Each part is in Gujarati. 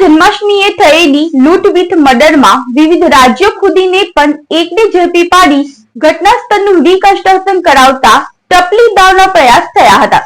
જન્માષ્ટમીએ થયેલી વિથ મર્ડરમાં વિવિધ રાજ્યો ખુદીને પણ એકને ઝડપી પાડી ઘટના સ્થળનું રિકન્સ્ટ્રક્શન કરાવતા ટપલી દાવના પ્રયાસ થયા હતા.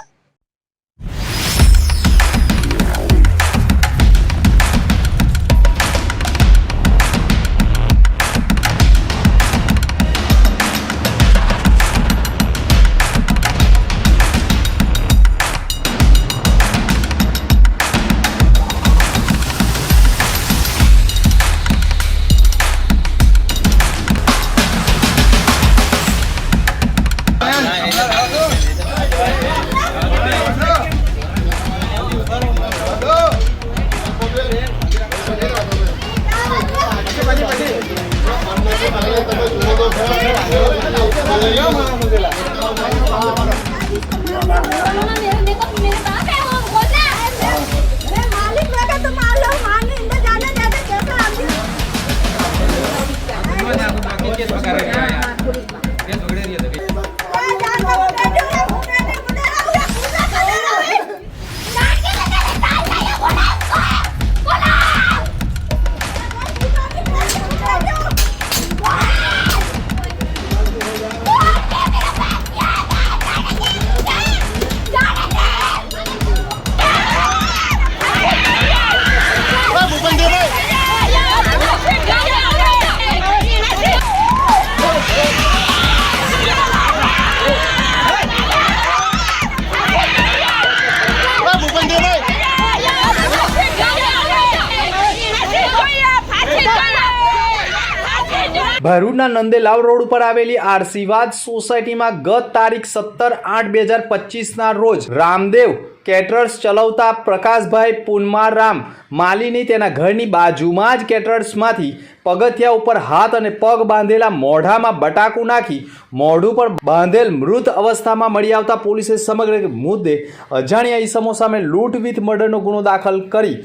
ભરૂચના નંદેલાવ રોડ ઉપર આવેલી આરસીવાદ સોસાયટીમાં ગત તારીખ સત્તર આઠ બે હજાર પચીસના રોજ રામદેવ કેટરર્સ ચલાવતા પ્રકાશભાઈ પુનમારામ માલીની તેના ઘરની બાજુમાં જ કેટરર્સમાંથી પગથિયા ઉપર હાથ અને પગ બાંધેલા મોઢામાં બટાકું નાખી મોઢું પર બાંધેલ મૃત અવસ્થામાં મળી આવતા પોલીસે સમગ્ર મુદ્દે અજાણ્યા ઈસમો સામે લૂંટ વિથ મર્ડરનો ગુનો દાખલ કરી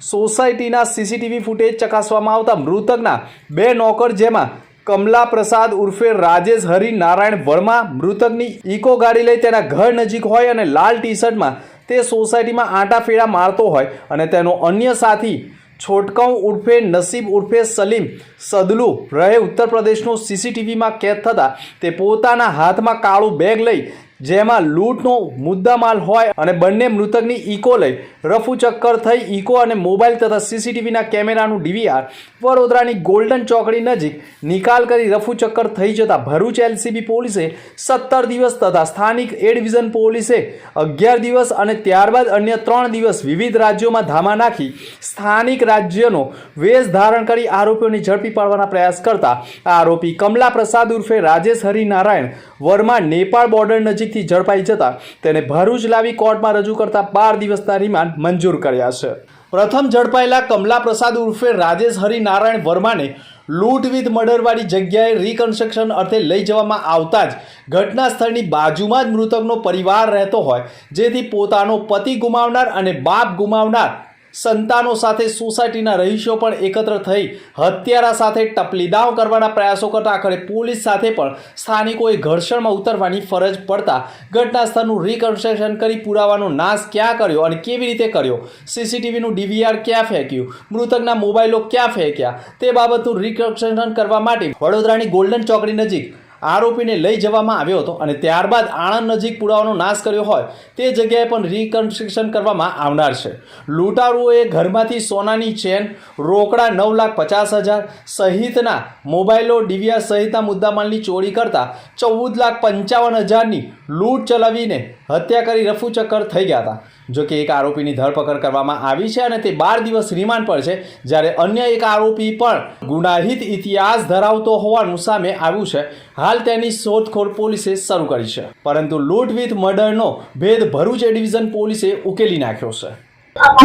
સોસાયટીના સીસીટીવી ફૂટેજ ચકાસવામાં આવતા મૃતકના બે નોકર જેમાં કમલા પ્રસાદ ઉર્ફે રાજેશ હરિ નારાયણ વર્મા મૃતકની ઇકો ગાડી લઈ તેના ઘર નજીક હોય અને લાલ ટી શર્ટમાં તે સોસાયટીમાં આંટા ફેરા મારતો હોય અને તેનો અન્ય સાથી છોટકઉ ઉર્ફે નસીબ ઉર્ફે સલીમ સદલુ રહે ઉત્તર પ્રદેશનો સીસીટીવીમાં કેદ થતાં તે પોતાના હાથમાં કાળું બેગ લઈ જેમાં લૂંટનો મુદ્દામાલ હોય અને બંને મૃતકની ઇકો લઈ રફુ ચક્કર થઈ ઇકો અને મોબાઈલ તથા સીસીટીવીના કેમેરાનું ડીવીઆર. વડોદરાની ગોલ્ડન ચોકડી નજીક નિકાલ કરી રફુ ચક્કર થઈ જતા ભરૂચ એલસીબી પોલીસે સત્તર દિવસ તથા સ્થાનિક એ ડિવિઝન પોલીસે અગિયાર દિવસ અને ત્યારબાદ અન્ય ત્રણ દિવસ વિવિધ રાજ્યોમાં ધામા નાખી સ્થાનિક રાજ્યનો વેશ ધારણ કરી આરોપીઓને ઝડપી પાડવાના પ્રયાસ કરતા આરોપી કમલા પ્રસાદ ઉર્ફે રાજેશ હરિનારાયણ વર્મા નેપાળ બોર્ડર નજીકથી ઝડપાઈ જતા તેને ભરૂચ લાવી કોર્ટમાં રજૂ કરતા બાર દિવસના રિમાન્ડ મંજૂર કર્યા છે. પ્રથમ ઝડપાયેલા કમલા પ્રસાદ ઉર્ફે રાજેશ હરિનારાયણ વર્માને લૂંટ વિથ મર્ડરવાળી જગ્યાએ રિકન્સ્ટ્રક્શન અર્થે લઈ જવામાં આવતા જ ઘટના સ્થળની બાજુમાં જ મૃતકનો પરિવાર રહેતો હોય, જેથી પોતાનો પતિ ગુમાવનાર અને બાપ ગુમાવનાર સંતાનો સાથે સોસાયટીના રહીશો પણ એકત્ર થઈ હત્યારા સાથે ટપલીદાવ કરવાના પ્રયાસો કરતા આખરે પોલીસ સાથે પણ સ્થાનિકોએ ઘર્ષણમાં ઉતરવાની ફરજ પડતા ઘટના સ્થળનું રિકન્સ્ટ્રક્શન કરી પુરાવાનો નાશ ક્યાં કર્યો અને કેવી રીતે કર્યો? સીસીટીવીનું ડીવીઆર ક્યાં ફેંક્યું? મૃતકના મોબાઈલો ક્યાં ફેંક્યા? તે બાબતનું રિકન્સ્ટ્રક્શન કરવા માટે વડોદરાની ગોલ્ડન ચોકડી નજીક આરોપીને લઈ જવામાં આવ્યો હતો અને ત્યારબાદ આણંદ નજીક પુરાવાનો નાશ કર્યો હોય તે જગ્યાએ પણ રિકન્સ્ટ્રક્શન કરવામાં આવનાર છે. લૂંટારુઓએ ઘરમાંથી સોનાની ચેન, રોકડા નવ લાખ પચાસ હજાર સહિતના મોબાઈલો ડીવીઆર સહિતના મુદ્દામાલની ચોરી કરતા ચૌદ લાખ પંચાવન હજારની લૂંટ ચલાવીને હત્યા કરી રફુચક્કર થઈ ગયા હતા. જો કે એક આરોપીની ધરપકડ કરવામાં આવી છે અને તે બાર દિવસ રિમાન્ડ પર છે. જ્યારે અન્ય એક આરોપી પણ ગુનાહિત ઇતિહાસ ધરાવતો હોવાનું સામે આવ્યું છે. હાલ તેની શોધખોળ પોલીસે શરૂ કરી છે. પરંતુ લૂંટ વિથ મર્ડરનો ભેદ ભરૂચ ડિવિઝન પોલીસે ઉકેલી નાખ્યો છે.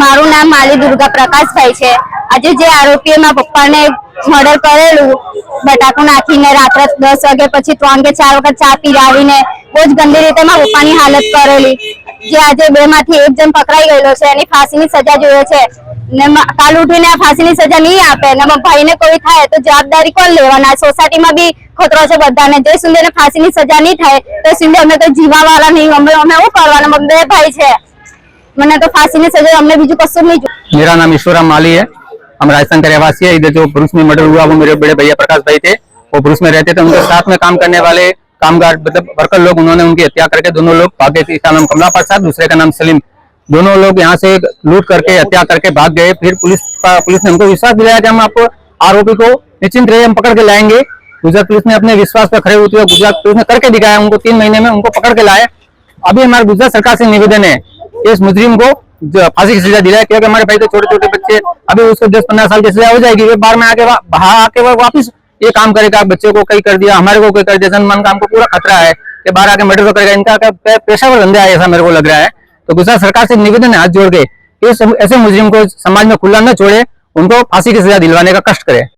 મારું નામ માલી દુર્ગા પ્રકાશભાઈ છે. આજે જે આરોપીએ મારા પપ્પાને મર્ડર કરેલું, બટાકું નાખીને રાત્રે દસ વાગે પછી ત્રણ કે ચાર વખત ચા પીરાવીને બહુ જ ગંદી રીતે મારા પપ્પાની હાલત કરેલી. જે આજે બે માંથી એક જણ પકડાઈ ગયેલો છે એની ફાંસીની સજા જોઈએ છે ને મ- કાલ ઉઠીને ફાંસીની સજા નહીં આપે ને મારા ભાઈને કોઈ થાય તો જવાબદારી કોણ લેવાના સોસાયટીમાં બી ખતરો છે બધાને જે સુધી એને ફાંસીની સજા નહીં થાય તો સુધી અમે તો જીવાવાળા નહીં અમે અમે શું કરવાના અમે બે ભાઈ છે મને તો ફાંસીની સજા અમને બીજું કશું નહીં જોઈએ मेरा नाम ईश्वराम माली है हम राजस्थान के रहवासी है इधर जो पुरुष में मर्डर हुआ वो मेरे बड़े भैया प्रकाश भाई थे वो पुरुष में रहते थे उनके साथ में काम करने वाले कामगार मतलब वर्कर लोग, उन्होंने उनकी हत्या करके दोनों लोग भागे थे। इसका नाम कमला प्रसाद, दूसरे का नाम सलीम। दोनों लोग यहाँ से लूट करके, हत्या करके भाग गए। फिर पुलिस पुलिस ने हमको विश्वास दिलाया कि हम आपको आरोपी को निश्चिंत रहे, हम पकड़ के लाएँगे। गुजरात पुलिस ने अपने विश्वास पर खड़े होते हुए गुजरात पुलिस ने करके दिखाया। उनको तीन महीने में उनको पकड़ के लाए। अभी हमारे गुजरात सरकार से निवेदन है इस मुजरिम को फांसी की सजा दिलाए क्योंकि हमारे भाई तो छोटे छोटे बच्चे अभी उसको दस पंद्रह साल की सजा हो जाएगी। वे बाहर में आके बाहर आके वापिस ये काम करेगा, बच्चे को कई कर दिया, हमारे को कई कर दिया मन काम को पूरा खतरा है कि बाहर आके मर्डर करेगा, इनका पेशेवर धंधा है ऐसा मेरे को लग रहा है। तो गुजरात सरकार से निवेदन है, हाथ जोड़ के ऐसे मुजरिम को समाज में खुला न छोड़े, उनको फांसी की सजा दिलवाने का कष्ट करे।